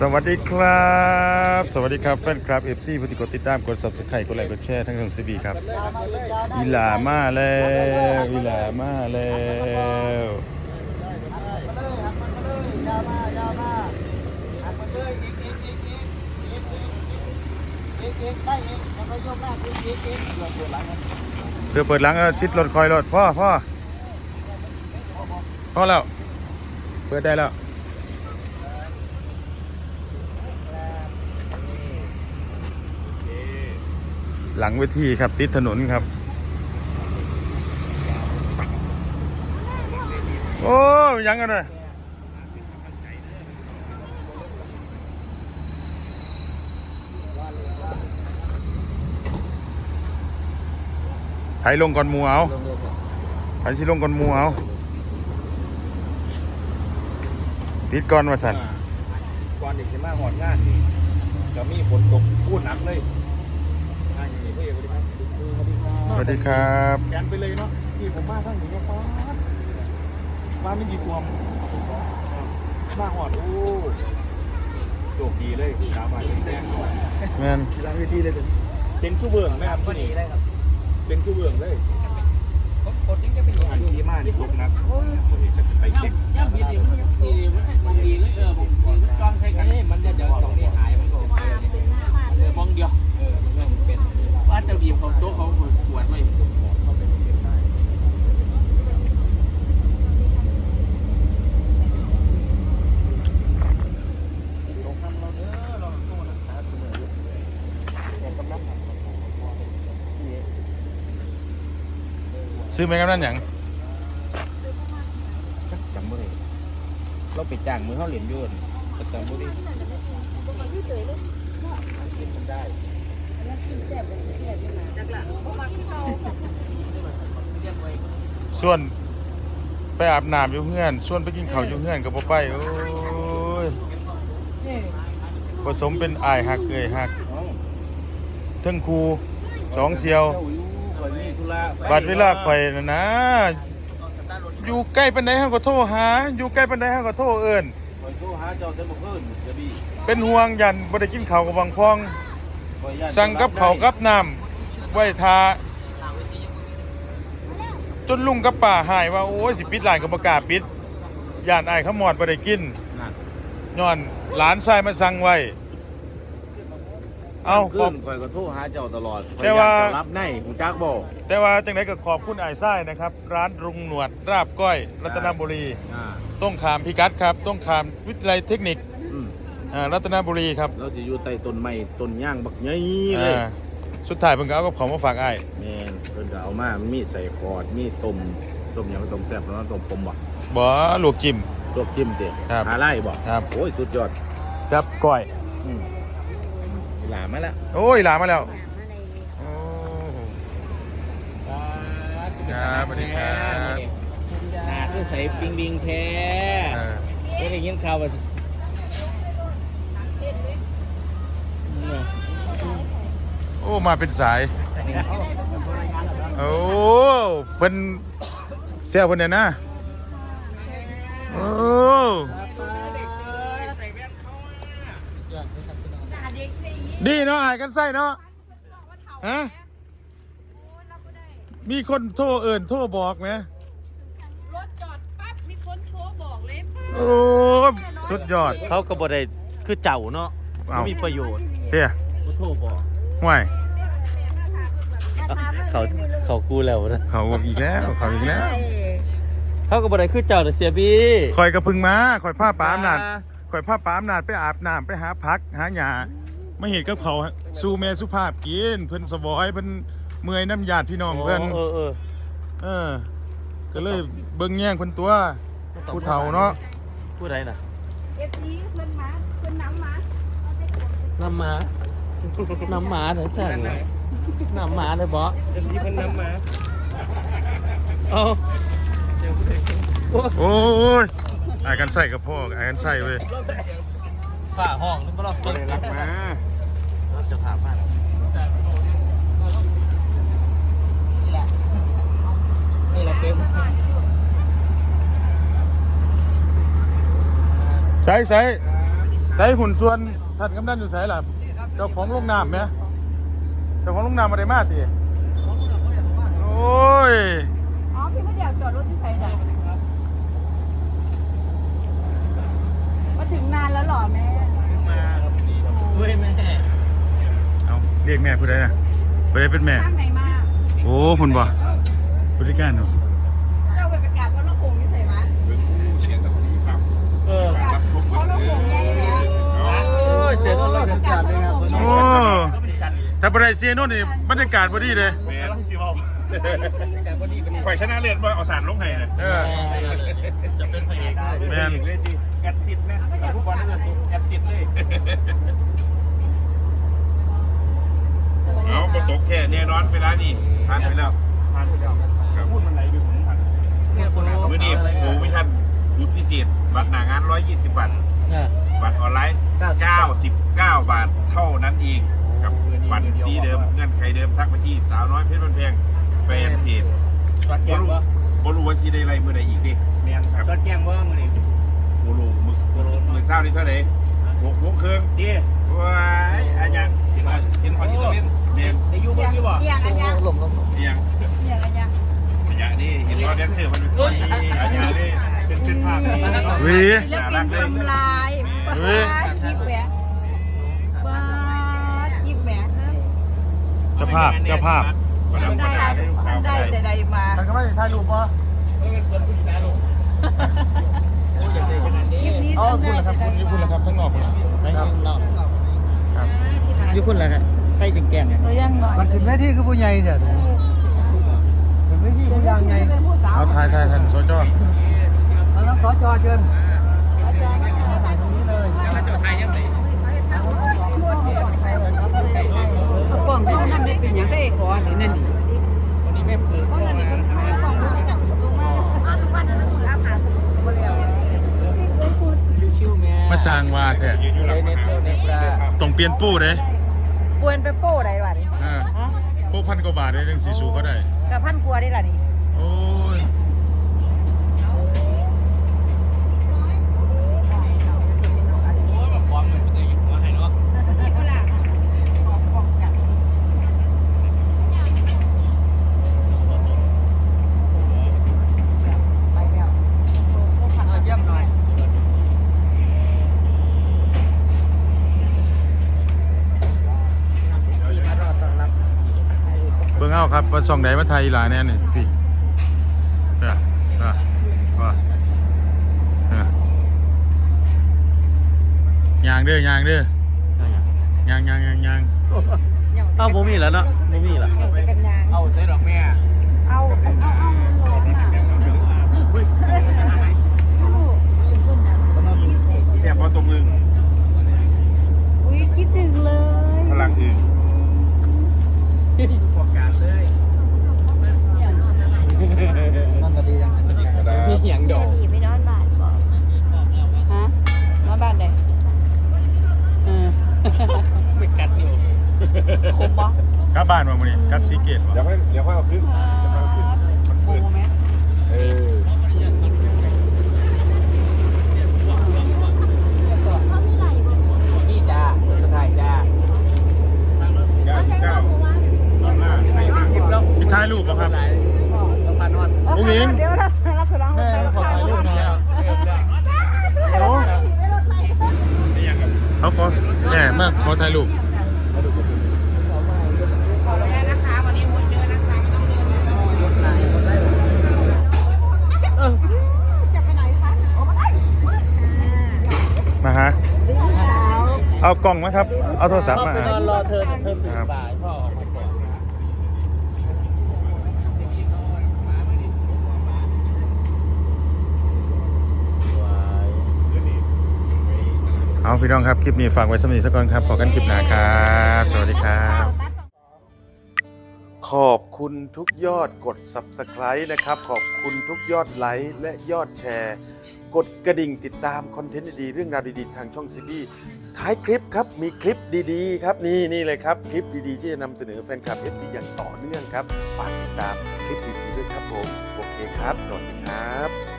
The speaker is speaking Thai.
สวัสดีครับ สวัสดีครับแฟนคลับ FC ผู้ที่กดติดตามกด Subscribe กดไลค์กดแชร์ทั้งช่องซีบีครับอีหลามาแล้วอีหลามาแล้วเดี๋ยวเปิดหลังชิดรถคอยรถพ่อพ่อพ่อแล้ว เปิดได้แล้ว หลังเวทีครับ ติดถนนครับ โอ้ยยังกันเลยไผลงก่อนหมูเอาไผสิลงก่อนหมูเอาติดก่อนว่าสันก่อนเด็กจะมาหอดงานนี่จะมีฝนตกพูดหนักเลยงานอย่างนี้พี่ สวัสดีครับสวัสดีครับแกนไปเลยเนาะที่ผมมาทั้งหนึ่งก็ฟ้าฟ้าไม่ดีความมาหอดโอ้โชคดีเลยสามารถเป็นแซงแมนหลังเวทีเลยเป็นเป็นคู่เบื้องไหมครับที่นี่เลยครับ เป็นคู่เบื้องเลยกดยิ่งจะเป็นงานที่มานี่ตกหนักไปเช็คย่ำดีดีมันดีดีมันดีเลยเออผมจองใช้กันมันจะเดี๋ยวตรงนี้หายมันก็เออมองเดียวว่าจะบีบเขาโต๊ะเขาปวดไว้ ซื้อไหมครับนั่นหยังจำบ่ได้เราไปจ้างมือเขาเหรียญยุ่นประจำบ่ได้ส่วนไปอาบน้ำอยู่เพื่อนส่วนไปกินข้าวอยู่เพื่อนกับพ่ไปโอ้ยผสมเป็นอายหักเอ่ยหักเทั้งครูสองเซียวเจ้า อยมีธุระไปบัดเวลาข่อยนะนะอยู่ใกล้ปันไดเฮาก็โทรหา อยู่ใกล้ปันไดเฮาก็โทรเอิ้นคอยโทรหาเจ้าเต็มขึ้นจะดีเป็นห่วงยันบ่ได้กินข้าวกับบางพองคอยย่านสั่งกับข้าวกับน้ำไว้ทาจนลุงกับป้าหายว่าโอ้ยสิปิดร้านก็บ่กล้าปิดย่านอายเขาหมอดบ่ได้กินนั่นย้อนหลานชายมาสั่งไว้ เอาขขึ้อบนคอยก็โทรหาเจ้าตลอดแต่ว่าข้อยอยกจะรับในหูจักบอกแต่ว่าจังไดก็ขอบคุณอ้ายชายนะครับ ร้านรุงหนวดราบก้อย รัตนบุรีอ่าต้องขามพิกัดครับ ต้องขามวิทยาลัยเทคนิคอืมอ่ารัตนบุรีครับเราจะอยู่ใต้ต้นไม้ต้นย่างบักใหญ่เลยอ่าสุดท้ายเพิ่นก็เอากับของมาฝากอ้ายแมนเพิ่นก็เอามามีใส่คอร์ดมีต้มต้มหยังต้มแซ่บแล้วต้มปมบ่บ่ลวกจิ้มตัวจิ้มเด็ดครับหาไล่บ่ครับโอ้ยสุดยอดกับก้อยอืม หลามาแล้วโอ้ยหลานมาแล้วโอ้ครับสวัสดีครับ หน้าคือใส่ปิงบิงแท้อ่าไม่ได้ยินข่าวว่าโอ้มาเป็นสาย โอ้เพิ่นเสียเพิ่นเนี่ยนะโอ้ ดีเนาะอายกันไส้เนาะฮะมีคนโทรเอิญโทรบอกไหมรถจอดปั๊บมีคนโทรบอกเลยโอ้สุดยอดเขาก็บ่ได้คือเจ้าเนาะเอ้ามีประโยชน์เตี้ยบ่โทรบอกห่วยเขาเขากูแล้วนะเขาอีกแล้วเขาอีกแล้วเขาก็บ่ได้คือเจ้าแต่เสียบีคอยกระพึงมาคอยผ้าปามนาดคอยผ้าปามนาดไปอาบน้ำไปหาพักหาหยา ไม่เห็นกับเขาสู้แม่สุภาพกินเพิ่นสบอยเพิ่นเมื่อยน้ำญาติพี่น้องเพิ่นเออเออเออ ก็เลยเบิ่งแย่งเพิ่นตัวผู้เฒ่าเนาะผู้ใดน่ะเอฟซีเพื่อนมาเพื่อนน้ำมาเอาไปกดน้ำหมาน้ำหมาเด้อสั่งน่ะน้ำหมาเด้อบ่ที่เพิ่นนำมาเอาโอ้ยอายกันใส่กับพ่ออายกันใส่เว้ย ฝ่าห้องนึกบ่รอบตัวได้รับมาเราจะถามว่านี่แหละเต็มใส่ใส่ใส่หุ่นส่วนท่านกำนันอยู่ไสล่ะเจ้าของโรงน้ำไหมเจ้าของโรงน้ำมาได้มาติโอ้ย อ๋อ พี่ไม่เดี๋ยวจอดรถที่ไสจ้ะมา ถึงนานแล้วเหรอแม่เฮ้ยแม่เอาเรียกแม่ผู้ใดนะผู้ใดเป็นแม่ ข้างไหนมาโอ้คุณบ่บริการเนาะเจ้าไปประกาศเพราะเราคงที่ใส่มาเออประกาศเพราะเราคงใหญ่แม่โอ้ยเสียงเราประกาศเพราะเราคงใหญ่โอ้ถ้าบ่ได้เสียโน่นนี่บรรยากาศบ่ดีเลยแม่ต้องสิเว้าข่อยชนะเลือดบ่เอาสารลงให้น่ะเออจะเป็นพระเอกได้แม่นเลยจีแอดซิดนะทุกวันนี้แอดซิดเลยเอาก็ตกแค่แน่นอนเวลานี่ผ่านไปแล้วผ่านไปแล้วครับพูดมันไหลไปผมผ่านมื้อนี้โปรโมชั่นสูตรพิเศษบัตรหน้างาน 120 บาทบัตรออนไลน์ 99 บาทเท่านั้นเอง กับบัตรซีเดิมเงื่อนไขเดิมทักไปที่สาวน้อยเพชรบันแพงแฟนเพจสอดแกบ่งรู้บ่บ่รู้ว่าซีได้ไรมือใดอีกดิแม่นครับสอดแกงบ่มื้อนี้บ่รู้มึกบ่รู้มึก เศร้านี่เท่าไหร่หกโมงครึ่งดีว้ายอันยังเห็นว่าเห็นคอนที่ตะเวนแม่นได้อยู่บ่อยู่บ่เอียงอันยังลมลมอีหยังเอียงอันยังอันยังนี่เห็นว่าแดนเซอร์มันเป็นคนอันยังนี่เป็นเป็นภาพนี่หวีศิลปินทำลายบ้ากิ๊บแหวะบ้ากิ๊บแหวะเจ้าภาพเจ้าภาพประดับมันประได้ดาได้ลูกสาวได้ได้แต่ใดมาท่านก็ไม่ได้ถ่ายรูปบ่เฮ้ยเป็นคนปรึกษาลูก อ๋อทำคุณได้ล่ะครับแต่ใดคุณนี่คุณมาล่ะครับทั้งนอกคุณล่ะไปข้างนอกครับอยู่คุณล่ะครับไปจังแกงเนี่ยตัวยังหน่อยมันขึ้นเวทีคือผู้ใหญ่เนี่ยขึ้นเวทีผู้ใหญ่ไงเป็นผู้สาวเอาถ่ายถ่ายท่านสจเราต้องขอจอเชิญมาถ่ายตรงนี้เลย แล้วจะทายยังไง เอากล่องเท่านั้นได้เป็นอย่างได้ขอนี่นั่นนี่ วันนี้แม่เปิดก่อนนะชิวๆแม่มาสร้างว่าแท้ยืนอยู่หลังเน็ตเน็ตปลาต้องเปลี่ยนปู้เด้ปวนไปโป้ได้ล่ะนี่อ่าพวกพันกว่าบาทได้จังสิสู้เขาได้กับพันกลัวได้ล่ะนี่ โอ้ย ความมันเป็นอย่างหัวให้เนาะ เยี่ยมหน่อย เบิ่งเอาครับว่าส่องใดมาไทยอีหลาแน่นี่พี่เออเออว่าเออยางเด้อยางเด้อยางยางยางยางเอ้าบ่มีแล้วเนาะบ่มีแล้วไปกันยางเอาใส่ดอกแม่ เอาเอาเอาเอาลงอะ แค่พอตรงมือ อุ้ยคิดถึงเลย พลังอื่น พวกการเลย นั่นก็ดีจัง มี หยังดอกหนีไปนอนบ้านบอกฮะนอนบ้านใดเออ ไม่กัดนิ้วคมบ่กลับบ้านมามื้อนี้กลับซีเกตบ่เดี๋ยวค่อยเดี๋ยวค่อยเอาขึ้น เดี๋ยวค่อยเอาขึ้นมัน โบ เปิด ไหม เออ นี่จ้าสไตล์จ้า เก้าสิบเก้าตอนหน้าในหน้า คลิปแล้ว มีถ่ายรูปบ่ครับ ต้องพานอน อุ้งอิง เดี๋ยวเราเราสลอง แม่ขอถ่ายรูปหน่อย แล้ว โอ้ ได้ยังครับ เขาขอแม่มาขอถ่ายรูป จะไปไห นคะโอ้มาได้มาฮะ เอากล่องมาครับ เอาโทรศัพท์มา ไปอะนอนรอเธอเธอตื่นบ่ายพ่อออกมาก่อน เอา พี่น้องครับคลิปนี้ฝากไว้สำหรับสักก่อนครับพอกันคลิปหน้าครับสวัสดีครับ ขอบคุณทุกยอดกด Subscribe นะครับ ขอบคุณทุกยอดไลค์และยอดแชร์ กดกระดิ่งติดตามคอนเทนต์ดีๆเรื่องราวดีๆ ทางช่องซีบีท้ายคลิปครับมีคลิปดีๆ ครับนี่นี่เลยครับคลิปดีๆ ที่จะนำเสนอแฟนคลับ FC อย่างต่อเนื่องครับ ฝากติดตามคลิปดีๆด้วยครับผมโอเคครับ สวัสดีครับ